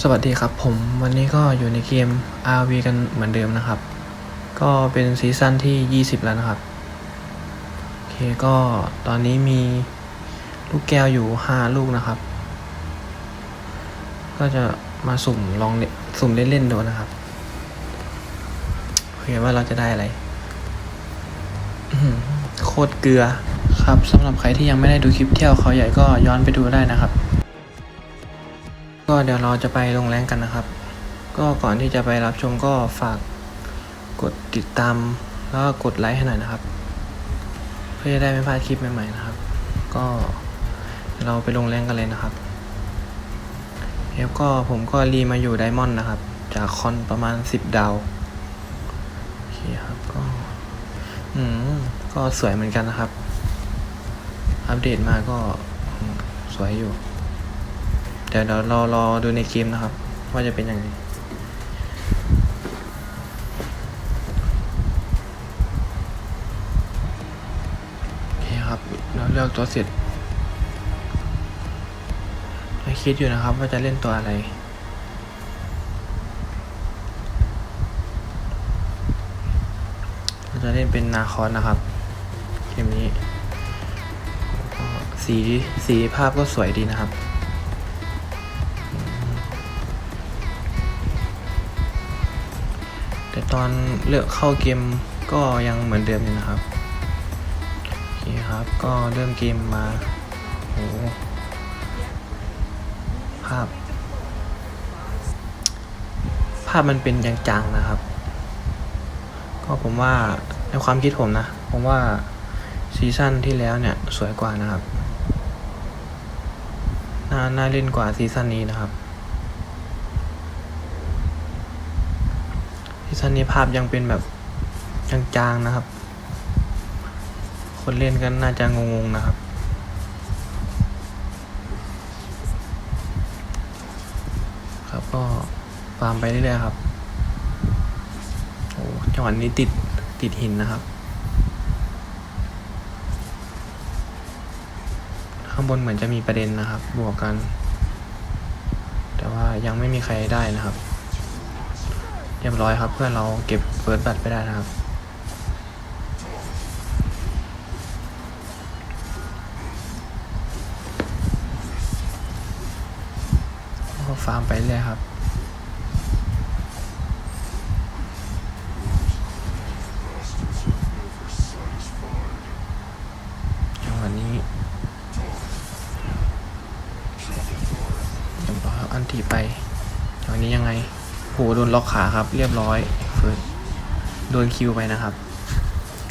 สวัสดีครับผมวันนี้ก็อยู่ในเกม RV กันเหมือนเดิมนะครับ ก็เป็นซีซั่นที่ 20 แล้วนะครับ โอเคก็ตอนนี้มีลูกแก้วอยู่ 5 ลูกนะครับ ก็จะมาสุ่มลองสุ่มเล่นๆดูนะครับ โอเคว่าเราจะได้อะไร โคตรเกลือครับสำหรับใครที่ยังไม่ได้ดูคลิปเที่ยวเขาใหญ่ก็ย้อนไปดูได้นะครับ ก็เดี๋ยวเราจะไปลงแรงกันนะครับ ก็ก่อนที่จะไปรับชมก็ฝากกดติดตามแล้วก็กดไลค์ให้หน่อยนะครับ เพื่อจะได้ไม่พลาดคลิปใหม่ๆนะครับ ก็เราไปลงแรงกันเลยนะครับแล้วก็ผมก็รีมาอยู่ไดมอนด์นะครับ จากคอนประมาณ10ดาวโอเคครับก็ อืมก็สวยเหมือนกันนะครับ อัปเดตมาก็สวยอยู่ เดี๋ยวเรารอรอดูในเกมนะครับ ว่าจะเป็นยังไงโอเคครับเราเลือกตัวเสร็จยังคิดอยู่นะครับว่าจะเล่นตัวอะไรเราจะเล่นเป็นนาคอนนะครับเกมนี้สีสีภาพก็สวยดีนะครับ แต่ตอนเลือกเข้าเกมก็ยังเหมือนเดิมอยู่นะครับโอเคครับก็เริ่มเกมมาโอ้ภาพ ภาพมันเป็นจางๆนะครับ ก็ผมว่าในความคิดผมนะ ผมว่าซีซั่นที่แล้วเนี่ยสวยกว่านะครับ น่าน่าเล่นกว่าซีซั่นนี้นะครับ ซีซั่นนี้ภาพยังเป็นแบบจางๆนะครับ คนเล่นกันน่าจะงงๆนะครับครับก็ฟาร์มไปเรื่อยๆครับโอ้จังหวะนี้ติดติดหินนะครับ ข้างบนเหมือนจะมีประเด็นนะครับ บวกกัน แต่ว่ายังไม่มีใครได้นะครับ เรียบร้อยครับ เพื่อนเราเก็บเฟิร์สบัตรไปได้นะครับ ก็ฟาร์มไปเรื่อยครับจันี้เรียบร้อยครับอันทีไปจังนี้ยังไง โหโดนล็อกขาครับ เรียบร้อยฟิร์สโดนคิวไปนะครับ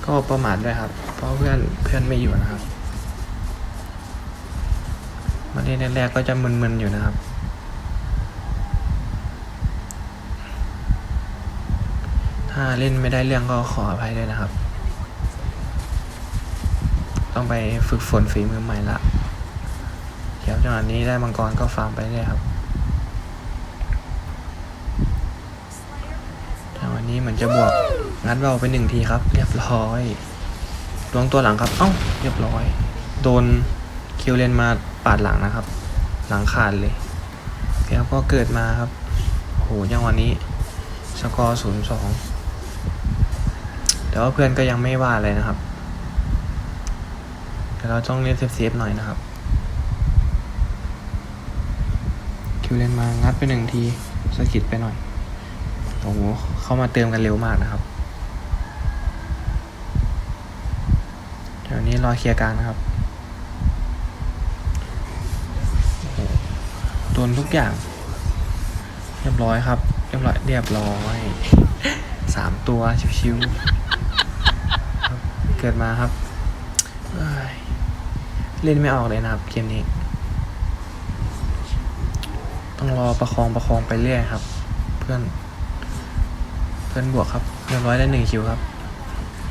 ก็ประมาทด้วยครับ เพราะเพื่อนเพื่อนไม่อยู่นะครับ มาเล่นแรกๆก็จะมึนๆอยู่นะครับ ถ้าเล่นไม่ได้เรื่องก็ขออภัยด้วยนะครับ ต้องไปฝึกฝนฝีมือใหม่ละเดี๋ยวจังหวะนี้ได้มังกรก็ฟาร์มไปเรื่อยครับ แต่วั นี้เหมือนจะบวกงัดเบาไปหนึ่งทีครับ เรียบร้อยลวงตัวหลังครับ เอ้า เรียบร้อย โดนคิวเลนมาปาดหลังนะครับ หลังขาดเลยแล้วก็เกิดมาครับโหยังวันนี้สกอร์ศูนย์สองแต่ว่าเพื่อนก็ยังไม่ว่าอะไรนะครับแต่เราต้องเล่นเซฟๆหน่อยนะครับ คิวเลนมางัดไปหนึ่งทีสะกิดไปหน่อย เข้ามาเติมกันเร็วมากนะครับเดี๋ยวนี้รอเคลียร์กางนะครับโดนทุกอย่าง เรียบร้อยครับ เรียบร้อยเรียบร้อยสามตัวชิวๆเกิดมาครับเล่นไม่ออกเลยนะครับ เกมนี้ ต้องรอประคองประคองไปเรื่อยครับ เพื่อน เพื่อนบวกครับเรียบร้อยได้หนึ่งคิวครับ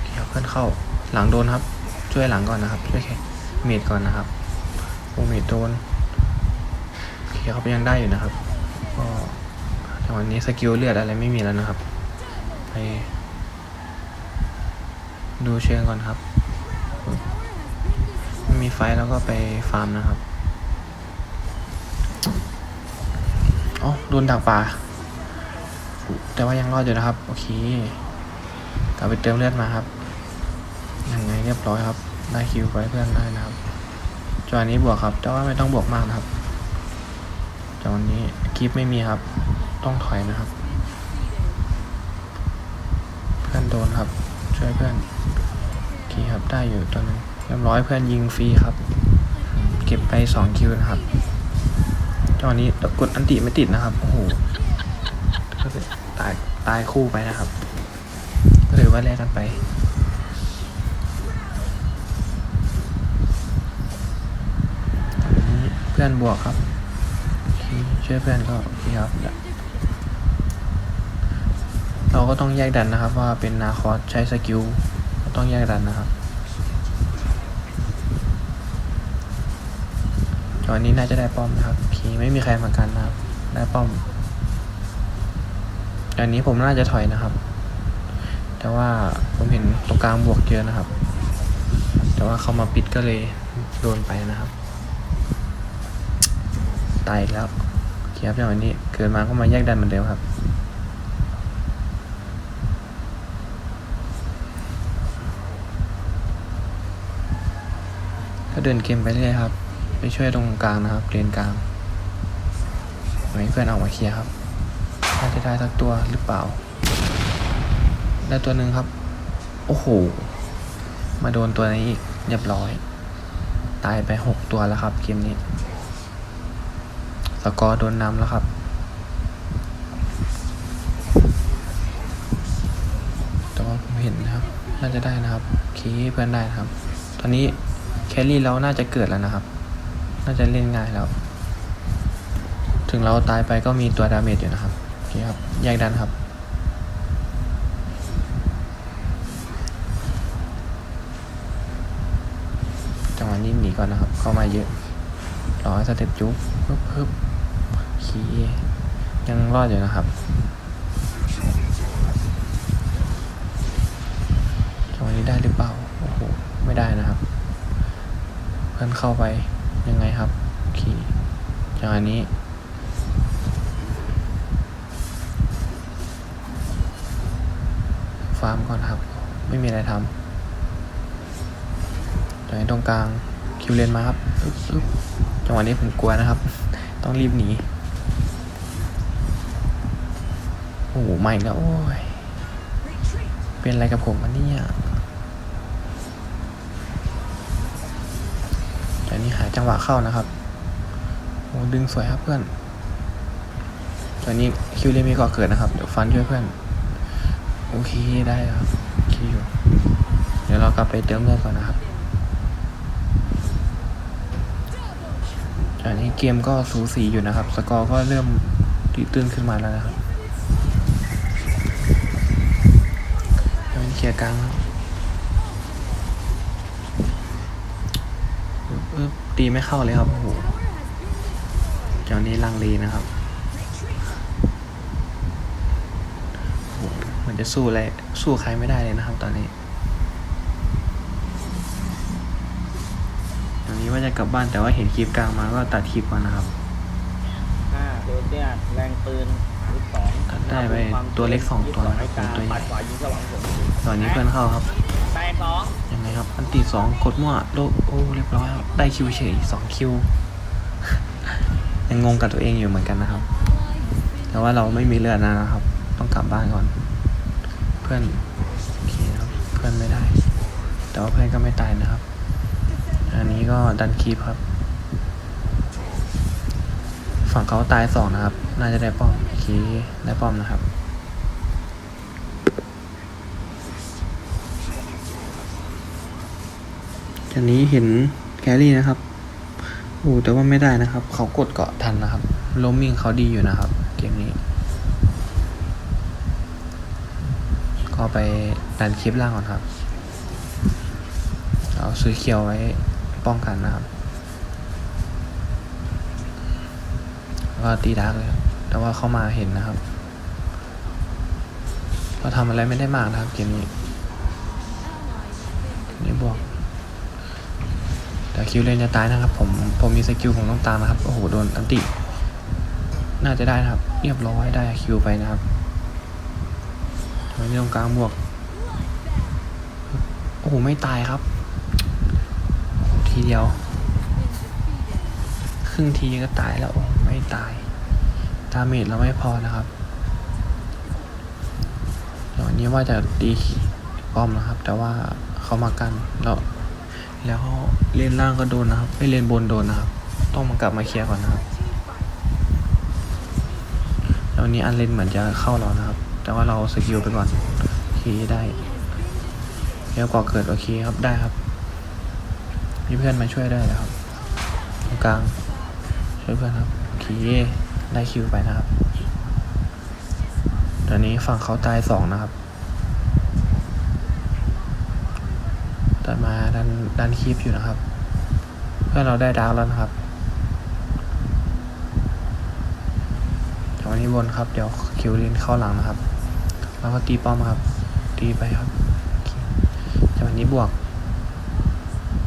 เคครับเพื่อนเข้าหลังโดนครับ ช่วยหลังก่อนนะครับช่วยแค่เมดก่อนนะครับโอเมดโดนโอเคครับยังได้อยู่นะครับก็แต่วันนี้สกิลเลือดอะไรไม่มีแล้วนะครับ ไป ดูเชิงก่อนครับมีไฟแล้วก็ไปฟาร์มนะครับอ๋อโดนดักป่า แต่ว่ายังรอดอยู่นะครับ โอเคกลับไปเติมเลือดมาครับยังไงเรียบร้อยครับ ได้คิวไปเพื่อนได้นะครับจอนี้บวกครับ แต่ว่าไม่ต้องบวกมากนะครับจอนี้คลิปไม่มีครับ ต้องถอยนะครับ เพื่อนโดนครับ ช่วยเพื่อนโอเคครับได้อยู่ตัวนึงเรียบร้อยเพื่อนยิงฟรีครับ เก็บไปสองคิวนะครับจอนี้กดอันติไม่ติดนะครับโอ้โห ก็เลยตายตายคู่ไปนะครับก็ถือว่าแลกกันไปตอนนี้เพื่อนบวกครับช่วยเพื่อนก็โอเคครับเราก็ต้องแยกดันนะครับ ว่าเป็นนาคอสใช้สกิลก็ต้องแยกดันนะครับตอนนี้น่าจะได้ป้อมนะครับโอเคไม่มีใครมากันนะครับ ได้ป้อม อันนี้ผมน่าจะถอยนะครับ แต่ว่าผมเห็นตรงกลางบวกเยอะนะครับ แต่ว่าเขามาปิดก็เลยโดนไปนะครับ ตายแล้วเคครับอย่างวันนี้ เกิดมาก็มาแยกดันเหมือนเดิมครับก็เดินเกมไปเรื่อยครับ ไปช่วยตรงกลางนะครับเลนกลางให้เพื่อนออกมาเคลียร์ครับ น่าจะได้สักตัวหรือเปล่า ได้ตัวหนึ่งครับ โอ้โห มาโดนตัวนี้อีกเรียบร้อย ตายไปหกตัวแล้วครับเกมนี้ สกอร์โดนนำแล้วครับแต่ว่าผมเห็นนะครับ น่าจะได้นะครับโอเคเพื่อนได้นะครับ ตอนนี้แคลรี่เราน่าจะเกิดแล้วนะครับ น่าจะเล่นง่ายแล้ว ถึงเราตายไปก็มีตัวดาเมจอยู่นะครับ เคครับแยกดันครับจังหวะนี้หนีก่อนนะครับ เข้ามาเยอะรอให้สเต็ปจุ๊บปึ๊บปึ๊บขี่ยังรอดอยู่นะครับจังหวะนี้ได้หรือเปล่าโอ้โหไม่ได้นะครับ เพื่อนเข้าไปยังไงครับขี่จังหวะนี้ ฟาร์มก่อนครับ ไม่มีอะไรทำจังหวะนี้ตรงกลางคิวเลนมาครับจังหวะนี้ผมกลัวนะครับ ต้องรีบหนี โอ้โหไม่แล้วโอ้ย เป็นอะไรกับผมมันเนี่ยแต่นี่หาจังหวะเข้านะครับโอ้ดึงสวยครับเพื่อนตอนนี้คิวเลนมีก่อเกิดนะครับ เดี๋ยวฟันช่วยเพื่อน โอเคได้ครับโอเคอยู่เดี๋ยวเรากลับไปเติมเลือดก่อนนะครับอันนี้เกมก็สูสีอยู่นะครับ สกอร์ก็เริ่มตื้นขึ้นมาแล้วนะครับยังเป็นเคลียร์กลางครับอึ๊บอึ๊บตีไม่เข้าเลยครับโอ้โหเจ้านี้ลังเลนะครับโอ้โห เหมันจะสู้อะไรสู้ใครไม่ได้เลยนะครับ ตอนนี้ตอนนี้ว่าจะกลับบ้านแต่ว่าเห็นคลิปกลางมาก็ตัดคลิปมานะครับห้าโดนเนี่ยแรงปืนลูกสองตัดได้ไปตัวเล็กสองตัวให้กลางตัวใหญ่ปัดขวายิงสว่างผมตอนนี้เพื่อนเข้าครับแตกสองยังไงครับ อันตีสองกดมั่วโลโอ้เรียบร้อยครับได้คิวเฉยสองคิวยังงงกับตัวเองอยู่เหมือนกันนะครับ แต่ว่าเราไม่มีเลือดนะครับ ต้องกลับบ้านก่อนเพื่อนโอเคครับเพื่อนไม่ได้ แต่ว่าเพื่อนก็ไม่ตายนะครับ อันนี้ก็ดันคีปครับ ฝั่งเขาตายสองนะครับ น่าจะได้ป้อมโอเคได้ป้อมนะครับอันนี้เห็นแครี่นะครับโอ้แต่ว่าไม่ได้นะครับ เขากดเกาะทันนะครับโลมมิ่งเขาดีอยู่นะครับ เกมนี้ ก็ไปดันคลิปล่างก่อนครับ เอาซื้อเคียวไว้ป้องกันนะครับแล้วก็ตีดาร์กเลยครับแต่ว่าเข้ามาเห็นนะครับเราทำอะไรไม่ได้มากนะครับเกมนี้นี่บวกแต่คิวเลนจะตายนะครับ ผมผมมีสกิลผมต้องตามนะครับโอ้โหโดนอันติน่าจะได้นะครับ เรียบร้อยได้คิวไปนะครับ วันนี้ตรงกลางบวก โอ้โห ไม่ตายครับ ทีเดียว ครึ่งทีก็ตายแล้วโอ้ไม่ตาย ดาเมจเราไม่พอนะครับเดี๋ยววันนี้ว่าจะตีป้อมนะครับ แต่ว่าเขามากันแล้วแล้วเลนล่างก็โดนนะครับไม่เลนบนโดนนะครับ ต้องมากลับมาเคลียร์ก่อนนะครับแล้ววันนี้อันเลนเหมือนจะเข้าเรานะครับ แต่ว่าเราสกิลไปก่อนโอเคได้แล้วก่อเกิดโอเคครับได้ครับ มีเพื่อนมาช่วยได้แล้วครับตรงกลางช่วยเพื่อนครับโอเคได้คิวไปนะครับตอนนี้ฝั่งเขาตายสองนะครับแต่มาดันดันคีปอยู่นะครับ เพื่อนเราได้ดาวแล้วนะครับจังหวะนี้บนครับ เดี๋ยวคิวลินเข้าหลังนะครับ แล้วก็ตีป้อมครับ ตีไปครับจังหวะนี้บวก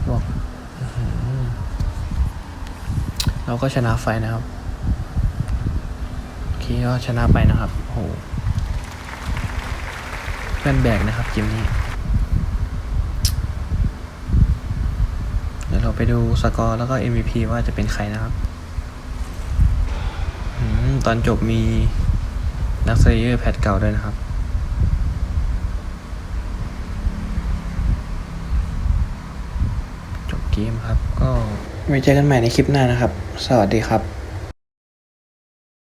บวก เราก็ชนะไฟนะครับโอเคก็ชนะไปนะครับโอ้โหเพื่อนแบกนะครับเกมนี้ เดี๋ยวเราไปดูสกอร์แล้วก็ MVP ว่าจะเป็นใครนะครับอืมตอนจบมีนักเซเยอร์แพทเก่าด้วยนะครับ เกมครับ ก็ไว้เจอกันใหม่ในคลิปหน้านะครับ สวัสดีครับ